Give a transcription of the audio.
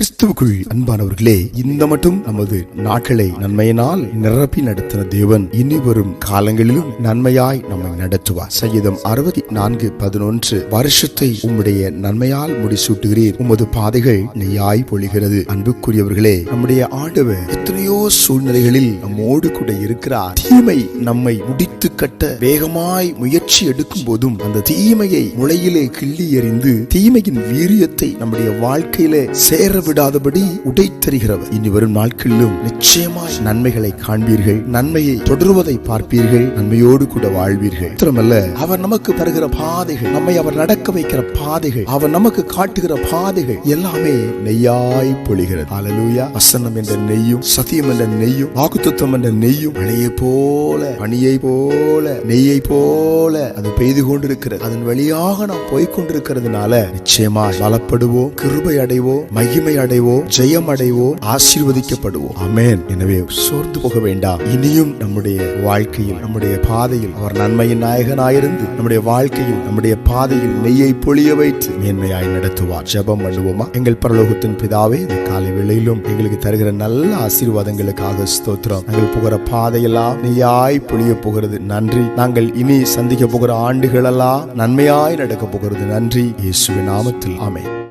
கிறிஸ்துவுக்குள் அன்பானவர்களே இந்த மட்டும் நமது நாட்களை நன்மையினால் நிரப்பி நடத்தின தேவன் இனி வரும் காலங்களிலும் நன்மையாய் நம்மை நடத்துவார். சங்கீதம் அறுபத்தி நான்கு பதினொன்று வருஷத்தை உம்முடைய நன்மையால் முடிசூட்டுகிறீர். உமது பாதைகள் நெய்யாய் பொழிகிறது. அன்புக்குரியவர்களே நம்முடைய ஆண்டவர் எத்தனையோ சூழ்நிலைகளில் நம்மோடு கூட இருக்கிறார். தீமை நம்மை முடித்து கட்ட வேகமாய் முயற்சி எடுக்கும் போதும் அந்த தீமையை முளையிலே கிள்ளி எறிந்து தீமையின் வீரியத்தை நம்முடைய வாழ்க்கையில சேர விடாதபடி உடைத்தருகிறவர் இனி வரும் நாட்களிலும் நிச்சயமாய் நன்மைகளை காண்பீர்கள். நன்மையை தொடருவதை பார்ப்பீர்கள். நன்மையோடு கூட வாழ்வீர்கள். மாத்திரமல்ல அவர் நமக்கு தருகிற பாதைகள் நம்மை அவர் நடக்க வைக்கிற பாதைகள் அவர் நமக்கு காட்டுகிற பாதைகள் எல்லாமே நெய்யாய் பொழிகிறது. அலலூயா வசனம் என்ற நெய்யும் சத்தியம் என்ற நெய்யும் வாக்குத்தம் என்ற நெய்யும் மழையை போல பனியை போல நெய்யை போல அது பெய்து கொண்டிருக்கிறது. அதன் வழியாக நாம் போய்கொண்டிருக்கிறதுனால நிச்சயமா வளப்படுவோம் கிருபை அடைவோம் மகிமை அடைவோம் ஜெயம் அடைவோம் ஆசீர்வதிக்கப்படுவோம் ஆமென் எனவே சோர்ந்து போக வேண்டாம் இனியும் நம்முடைய வாழ்க்கையில் நம்முடைய பாதையில் அவர் நன்மையின் நாயகனாயிருந்து நம்முடைய வாழ்க்கையில் நம்முடைய பாதையில் நெய்யை பொழிய வைத்து மேன்மையாய் நடத்துவார். ஜெபம் பண்ணுவோமா? எங்கள் பரலோகத்தின் பிதாவே இந்த காலை வேளையிலும் எங்களுக்கு தருகிற நல்ல ஆசீர்வாதங்களுக்காக ஸ்தோத்திரம். நாங்கள் போகிற பாதையெல்லாம் நெய்யாய் பொழிய போகிறது. நன்றி. நாங்கள் இனி சந்திக்க போகிற ஆண்டுகளெல்லாம் நன்மையாய் நடக்க போகிறது. நன்றி. இயேசுவின் நாமத்தில். ஆமென்.